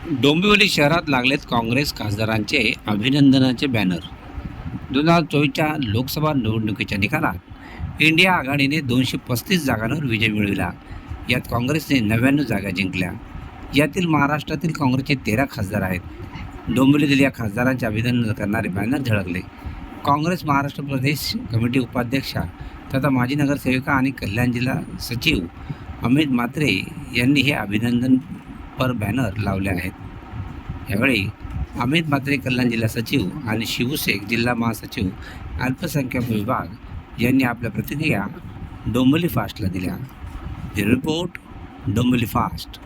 डोंबिवली शहरात लागलेत काँग्रेस खासदारांचे अभिनंदनाचे बॅनर. दोन हजार चोवीसच्या लोकसभा निवडणुकीच्या निकालात इंडिया आघाडीने दोनशे पस्तीस जागांवर विजय मिळविला. यात काँग्रेसने नव्याण्णव जागा जिंकल्या. यातील महाराष्ट्रातील काँग्रेसचे तेरा खासदार आहेत. डोंबिवलीतील या खासदारांचे अभिनंदन करणारे बॅनर झळकले. काँग्रेस महाराष्ट्र प्रदेश कमिटी उपाध्यक्षा तथा माजी नगरसेविका आणि कल्याण जिल्हा सचिव अमित मात्रे यांनी हे अभिनंदन पर बॅनर लावले आहेत. यावेळी अमित म्हात्रे कल्याण जिल्हा सचिव आणि शिवशेख जिल्हा महासचिव अल्पसंख्याक विभाग यांनी आपल्या प्रतिक्रिया डोंबली फास्टला दिल्या. Report Dombivli fast.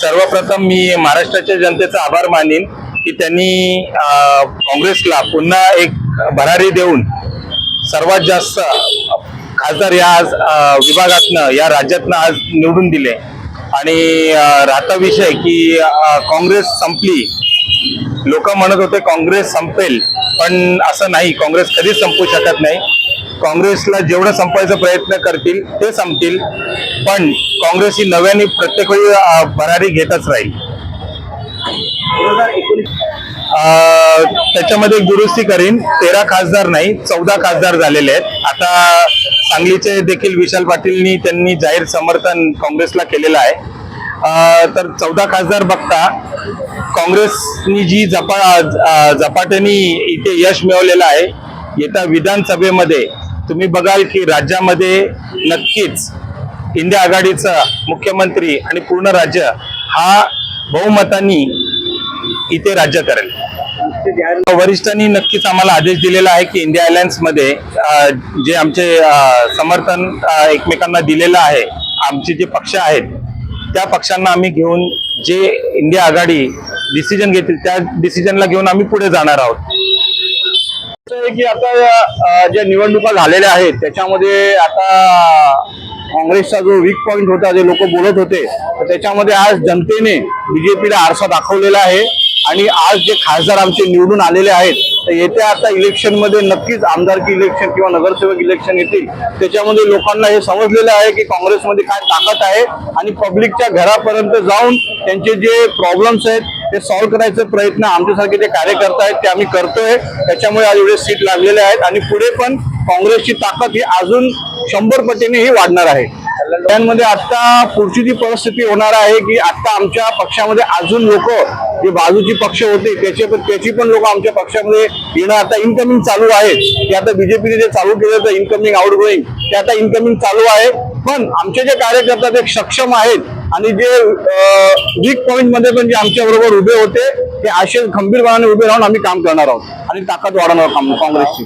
सर्वप्रथम मी महाराष्ट्राच्या जनतेचा आभार मानेन की त्यांनी काँग्रेसला पुन्हा एक भरारी देऊन सर्वात जास्त खासदार या आज विभागातनं या राज्यातनं आज निवडून दिले. आणि राहता विषय की काँग्रेस संपली. लोक म्हणत होते काँग्रेस संपेल पण असं नाही. काँग्रेस कधीच संपू शकत नाही. काँग्रेसला जेवढं संपायचा प्रयत्न करतील ते संपतील. पण काँग्रेस ही नव्याने प्रत्येक वेळी भरारी घेतच राहील. त्याच्यामध्ये दुरुस्ती करीन. तेरा खासदार नाही चौदा खासदार झालेले आहेत. आता सांगलीचे देखील विशाल पाटीलनी त्यांनी जाहीर समर्थन काँग्रेसला केलेलं आहे. तर चौदा खासदार बघता काँग्रेसनी जी झपा झपाट्याने इथे यश मिळवलेलं आहे येत्या विधानसभेमध्ये तुम्ही बघाल की राज्यामध्ये नक्कीच इंडिया आघाडीचा मुख्यमंत्री आणि पूर्ण राज्य हा बहुमतांनी इथे राज्य करेल. वरिष्ठांनी नक्कीच आम्हाला आदेश दिलेला आहे की इंडिया अलायन्समध्ये जे आमचे समर्थन एकमेकांना दिलेलं आहे आमचे जे पक्ष आहेत त्या पक्षांना आम्ही घेऊन जे इंडिया आघाडी डिसिजन घेतील त्या डिसिजनला घेऊन आम्ही पुढे जाणार आहोत. असं आहे की आता अ, ज्या निवडणुका झालेल्या आहेत त्याच्यामध्ये आता काँग्रेसचा जो वीक पॉइंट होता जे लोक बोलत होते तर त्याच्यामध्ये आज जनतेने बीजेपीला आरसा दाखवलेला आहे. आणि आज जे खासदार आमचे निवडून आलेले आहेत तर येत्या आता इलेक्शनमध्ये नक्कीच आमदारकी इलेक्शन किंवा नगरसेवक इलेक्शन येतील. त्याच्यामध्ये लोकांना हे समजलेलं आहे की काँग्रेसमध्ये काय ताकद आहे आणि पब्लिकच्या घरापर्यंत जाऊन त्यांचे जे प्रॉब्लेम्स आहेत ते सॉल्व्ह करायचा प्रयत्न आमच्यासारखे जे कार्यकर्ते आहेत ते आम्ही करतोय. त्याच्यामुळे आज एवढे सीट लागलेले आहेत आणि पुढे पण काँग्रेसची ताकद ही अजून शंभर पटीने ही वाढणार आहे. त्यांमध्ये आता पुढची जी परिस्थिती होणार आहे की आता आमच्या पक्षामध्ये अजून लोक जे बाजूची पक्ष होते त्याचे पण त्याची पण लोक आमच्या पक्षामध्ये येणं आता इनकमिंग चालू आहे. ते आता बीजेपीने जे चालू केलं तर इनकमिंग आउट गोईंग ते आता इनकमिंग चालू आहे. पण आमचे जे कार्यकर्ता ते सक्षम आहेत. आणि जे वीक पॉईंटमध्ये पण जे आमच्या बरोबर उभे होते ते असे खंबीरपणाने उभे राहून आम्ही काम करणार आहोत. आणि ताकद वाढवणार काँग्रेसची.